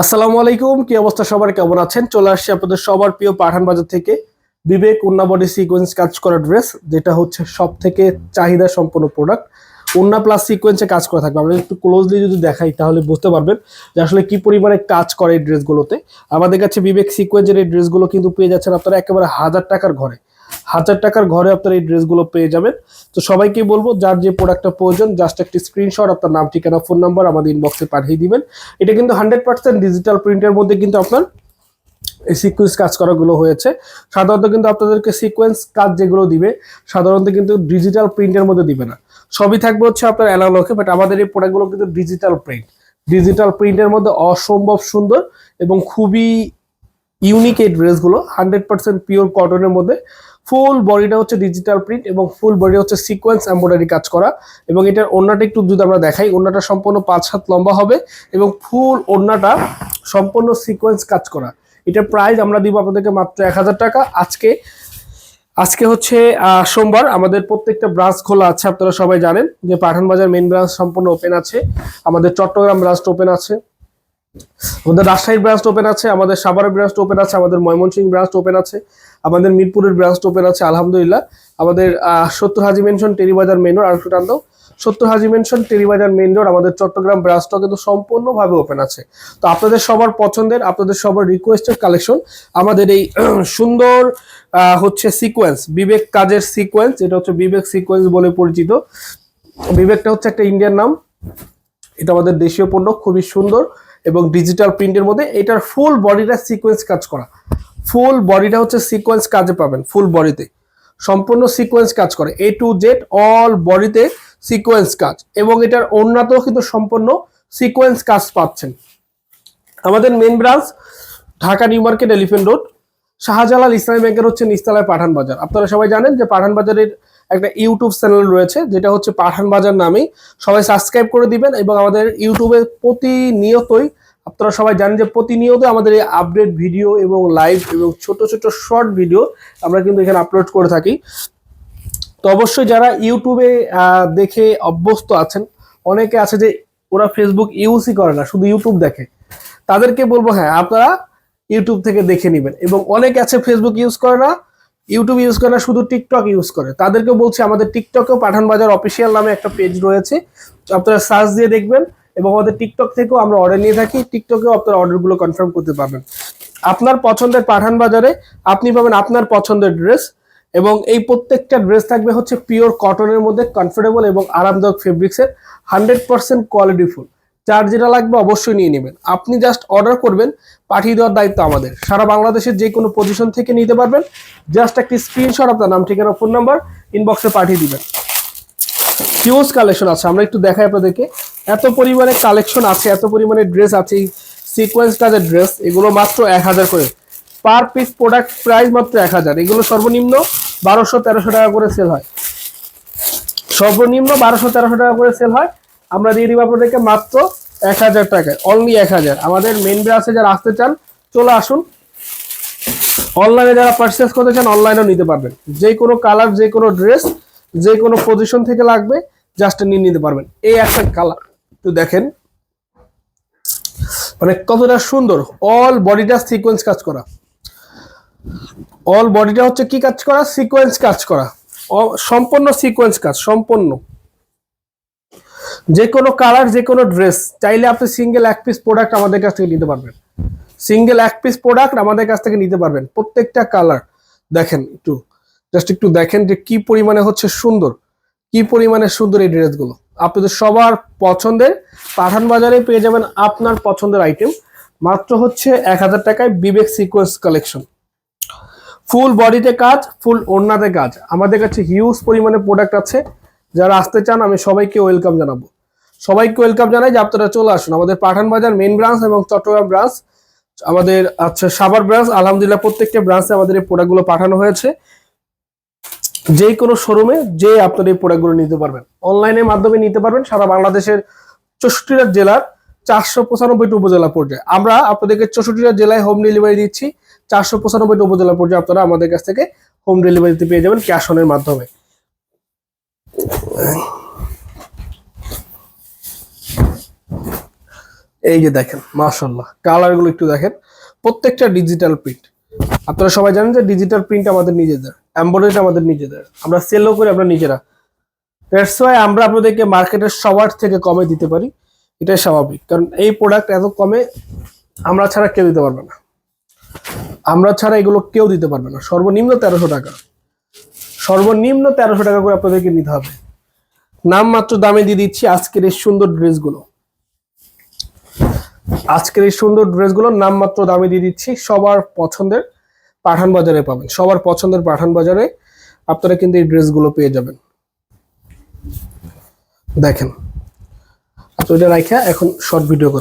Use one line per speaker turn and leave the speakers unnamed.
আসসালামু আলাইকুম, কি অবস্থা সবার? কেমন আছেন? চলে আসছি আপনাদের সবার প্রিয় পাঠান বাজার থেকে বিবেক উন্না বডি সিকোয়েন্স কাজ করা ড্রেস যেটা হচ্ছে সব থেকে চাহিদা সম্পন্ন প্রোডাক্ট উন্না প্লাস সিকোয়েন্সে কাজ করা থাকবে। আমরা একটু ক্লোজলি যদি দেখাই, তাহলে বুঝতে পারবেন যে আসলে কি পরিমাণে কাজ করে এই ড্রেসগুলোতে আমাদের কাছে বিবেক সিকোয়েন্সের এই ড্রেসগুলো কিন্তু পেয়ে যাচ্ছেন আপনারা একেবারে হাজার টাকার ঘরে। হাজার টাকার ঘরে আপনার এই ড্রেসগুলো পেয়ে যাবেন। তো সবাইকে বলব, যার যে প্রোডাক্টটা প্রয়োজন জাস্ট একটি স্ক্রিনশট আপনার নাম, ঠিকানা ফোন নাম্বার আমাদের ইনবক্সে পাঠিয়ে দিবেন। এটা কিন্তু হান্ড্রেড পার্সেন্ট ডিজিটাল প্রিন্টের মধ্যে কিন্তু আপনার এই সিকোয়েন্স কাজ করাগুলো হয়েছে। সাধারণত কিন্তু আপনাদেরকে সিকোয়েন্স কাজ যেগুলো দিবে, সাধারণত কিন্তু ডিজিটাল প্রিন্টের মধ্যে দিবে না। সবই থাকবে হচ্ছে আপনার অ্যানালগে বাট আমাদের এই প্রোডাক্টগুলো কিন্তু ডিজিটাল প্রিন্ট ডিজিটাল প্রিন্টের মধ্যে অসম্ভব সুন্দর এবং খুবই ইউনিক এই ড্রেসগুলো হান্ড্রেড পার্সেন্ট পিওর কটনের মধ্যে। ফুল বডিটা হচ্ছে ডিজিটাল প্রিন্ট এবং ফুল বডি হচ্ছে সিকোয়েন্স এম্ব্রয়ডারি কাজ করা। এবং এটার ওড়নাটা একটু যদি আমরা দেখাই, ওড়নাটা সম্পূর্ণ পাঁচ হাত লম্বা হবে এবং ফুল ওড়নাটা সম্পূর্ণ সিকোয়েন্স কাজ করা। এটার প্রাইস আমরা দিব আপনাদেরকে মাত্র এক হাজার টাকা। আজকে আজকে হচ্ছে সোমবার। আমাদের প্রত্যেকটা ব্রাঞ্চ খোলা আছে, আপনারা সবাই জানেন যে পাঠান বাজার মেইন ব্রাঞ্চ সম্পূর্ণ ওপেন আছে। আমাদের চট্টগ্রাম ব্রাঞ্চ ওপেন আছে। আমাদের রাজশাহীর ব্রাঞ্চ ওপেন আছে, আমাদের সাভারের ব্রাঞ্চ ওপেন আছে, আমাদের ময়মনসিংহ ব্রাঞ্চ ওপেন আছে, আমাদের মিরপুরের ব্রাঞ্চ ওপেন আছে, আলহামদুলিল্লাহ। আমাদের সত্তর Haji mansion Terribazar main road আর একটু টান। সত্তর Haji mansion Terribazar main road আমাদের চট্টগ্রাম ব্রাঞ্চটা কিন্তু সম্পূর্ণভাবে ওপেন আছে। তো আপনাদের সবার পছন্দের, আপনাদের সবার রিকোয়েস্টের কালেকশন আমাদের এই সুন্দর হচ্ছে সিকোয়েন্স বিবেক কাজের সিকোয়েন্স এটা হচ্ছে বিবেক সিকোয়েন্স বলে পরিচিত। বিবেকটা হচ্ছে একটা ইন্ডিয়ান নাম। এটা আমাদের দেশীয় পণ্য, খুবই সুন্দর। এবং ডিজিটাল প্রিন্টের মধ্যে এটার ফুল বডিটা সিকোয়েন্স কাজ করা। ফুল বডিটা হচ্ছে সিকোয়েন্স কাজে পাবেন ফুল বডিতে সম্পূর্ণ সিকোয়েন্স কাজ করে। এ টু জেড অল বডিতে সিকোয়েন্স কাজ। এবং এটার অন্যতেও কিন্তু সম্পূর্ণ সিকোয়েন্স কাজ পাচ্ছেন। আমাদের main branch Dhaka new market elephant road. Shahjalal Islami ব্যাংকের হচ্ছে নিস্তালায় পাঠান বাজার আপনারা সবাই জানেন যে পাঠান বাজারের একটা ইউটিউব চ্যানেল রয়েছে, যেটা হচ্ছে পাঠান বাজার নামেই। সবাই সাবস্ক্রাইব করে দিবেন এবং আমাদের ইউটিউবে প্রতিনিয়তই, আপনারা সবাই জানেন যে প্রতিনিয়ত আমাদের এই আপডেট ভিডিও এবং লাইভ এবং ছোট ছোট শর্ট ভিডিও আমরা কিন্তু এখানে আপলোড করে থাকি। তো অবশ্যই যারা ইউটিউবে দেখে অভ্যস্ত আছেন, অনেকে আছে যে ওরা ফেসবুক ইউজই করে না, শুধু ইউটিউব দেখে। তাদেরকে বলব হ্যাঁ আপনারা ইউটিউব থেকে দেখে নেবেন এবং অনেকে আছে ফেসবুক ইউজ করে না ইউটিউব ইউজ করে না, শুধু টিকটক ইউজ করে। তাদেরকে বলছি, আমাদের টিকটকেও পাঠান বাজার অফিসিয়াল নামে একটা পেজ রয়েছে। আপনারা সার্চ দিয়ে দেখবেন এবং আমাদের টিকটক থেকেও আমরা অর্ডার নিয়ে থাকি। টিকটকেও আপনারা অর্ডারগুলো কনফার্ম করতে পারবেন। আপনার পছন্দের পাঠান বাজারে আপনি পাবেন আপনার পছন্দের ড্রেস এবং এই প্রত্যেকটা ড্রেস থাকবে হচ্ছে পিওর কটনের মধ্যে কমফোর্টেবল এবং আরামদায়ক ফেব্রিক্সের হান্ড্রেড পার্সেন্ট কোয়ালিটিফুল যার যেটা লাগবে অবশ্যই নিয়ে নেবেন। আপনি জাস্ট অর্ডার করবেন, পাঠিয়ে দেওয়ার দায়িত্ব আমাদের। সারা বাংলাদেশের যে কোনো পজিশন থেকে নিতে পারবেন। জাস্ট একটি স্ক্রিনশট আপনার নাম, ঠিকানা ফোন নাম্বার ইনবক্সে পাঠিয়ে দিবেন। হিউজ কালেকশন আছে, আমরা একটু দেখাই আপনাদেরকে। এত পরিমাণে কালেকশন আছে, এত পরিমাণে ড্রেস আছে। এই সিকোয়েন্স কাজের ড্রেস এগুলো মাত্র এক হাজার করে। পার পিস প্রোডাক্ট প্রাইস মাত্র এক হাজার। এগুলো সর্বনিম্ন বারোশো তেরোশো টাকা করে সেল হয়। সর্বনিম্ন বারোশো তেরোশো টাকা করে সেল হয়। আমরা দিয়ে দিব আপনাদেরকে মাত্র এক হাজার টাকায় অনলি এক হাজার। আমাদের মেন ব্রাঞ্চে যারা আসতে চান, চলে আসুন। অনলাইনে যারা পারচেস করতে চান অনলাইনেও নিতে পারবেন। যে কোনো কালার যে কোনো ড্রেস যে কোনো পজিশন থেকে লাগবে জাস্ট নিয়ে নিতে পারবেন। এই একটা কালার একটু দেখেন মানে কতটা সুন্দর। অল বডিটা সিকোয়েন্স কাজ করা। অল বডিটা হচ্ছে কি কাজ করা? সিকোয়েন্স কাজ করা। সম্পূর্ণ সিকোয়েন্স কাজ, সম্পূর্ণ। যে কোনো কালার যে কোনো ড্রেস চাইলে আপনি সিঙ্গেল এক পিস প্রোডাক্ট আমাদের কাছ থেকে নিতে পারবেন। সিঙ্গেল এক পিস প্রোডাক্ট আমাদের কাছ থেকে নিতে পারবেন, প্রত্যেকটা কালার দেখেন একটু জাস্ট একটু দেখেন যে কি পরিমাণে হচ্ছে সুন্দর, কি পরিমাণে সুন্দর এই ড্রেসগুলো আপনাদের সবার পছন্দের পাঠান বাজারে পেয়ে যাবেন আপনার পছন্দের আইটেম মাত্র হচ্ছে এক হাজার টাকায় বিবেক সিকোয়েন্স কালেকশন ফুল বডিতে কাজ ফুল ওড়নাতে কাজ। আমাদের কাছে হিউজ পরিমাণে প্রোডাক্ট আছে। যারা আসতে চান, আমি সবাইকে ওয়েলকাম জানাব। সবাইকে ওয়েলকাম জানাই। যে আপনারা চলে আসুন। আমাদের পাঠান বাজার মেন ব্রাঞ্চ এবং চট্টগ্রাম ব্রাঞ্চ আমাদের আচ্ছা সাভার ব্রাঞ্চ আলহামদুলিল্লাহ প্রত্যেকটা ব্রাঞ্চে আমাদের এই প্রোডাক্টগুলো পাঠানো হয়েছে। যে কোনো শোরুমে যে আপনারা এই প্রোডাক্টগুলো নিতে পারবেন। অনলাইনের মাধ্যমে নিতে পারবেন। সারা বাংলাদেশের চৌষট্টিটা জেলার চারশো পঁচানব্বইটি উপজেলা পর্যায়ে। আমরা আপনাদেরকে চৌষট্টিটা জেলায় হোম ডেলিভারি দিচ্ছি। চারশো পঁচানব্বইটি উপজেলা পর্যায়ে আপনারা আমাদের কাছ থেকে হোম ডেলিভারিতে পেয়ে যাবেন ক্যাশ অনের মাধ্যমে। এই যে দেখেন মাশাল্লাহ কালারগুলো একটু দেখেন। প্রত্যেকটা ডিজিটাল প্রিন্ট আপনারা সবাই জানেন যে ডিজিটাল প্রিন্ট আমাদের নিজেদের এম্বয়ডারি আমাদের নিজেদের। আমরা সেলও করি, আমরা নিজেরা। দ্যাটস ওয়াই আমরা আপনাদেরকে মার্কেটের সবার থেকে কমে দিতে পারি। এটাই স্বাভাবিক। কারণ এই প্রোডাক্ট এত কমে আমরা ছাড়া কেউ দিতে পারবে না। আমরা ছাড়া এগুলো কেউ দিতে পারবে না। সর্বনিম্ন তেরোশো টাকা। সর্বনিম্ন তেরোশো টাকা করে আপনাদেরকে নিতে হবে। নাম মাত্র দামে দিয়ে দিচ্ছি আজকের এই সুন্দর ড্রেসগুলো আজকের এই সুন্দর ড্রেসগুলোর নাম মাত্র দামে দিয়ে দিচ্ছি। সবার পছন্দের পাঠান বাজারে পাবেন। সবার পছন্দের পাঠান বাজারে আপনারা কিন্তু এই ড্রেসগুলো পেয়ে যাবেন। দেখেন। আপনি এটা রাখা এখন শর্ট ভিডিও করে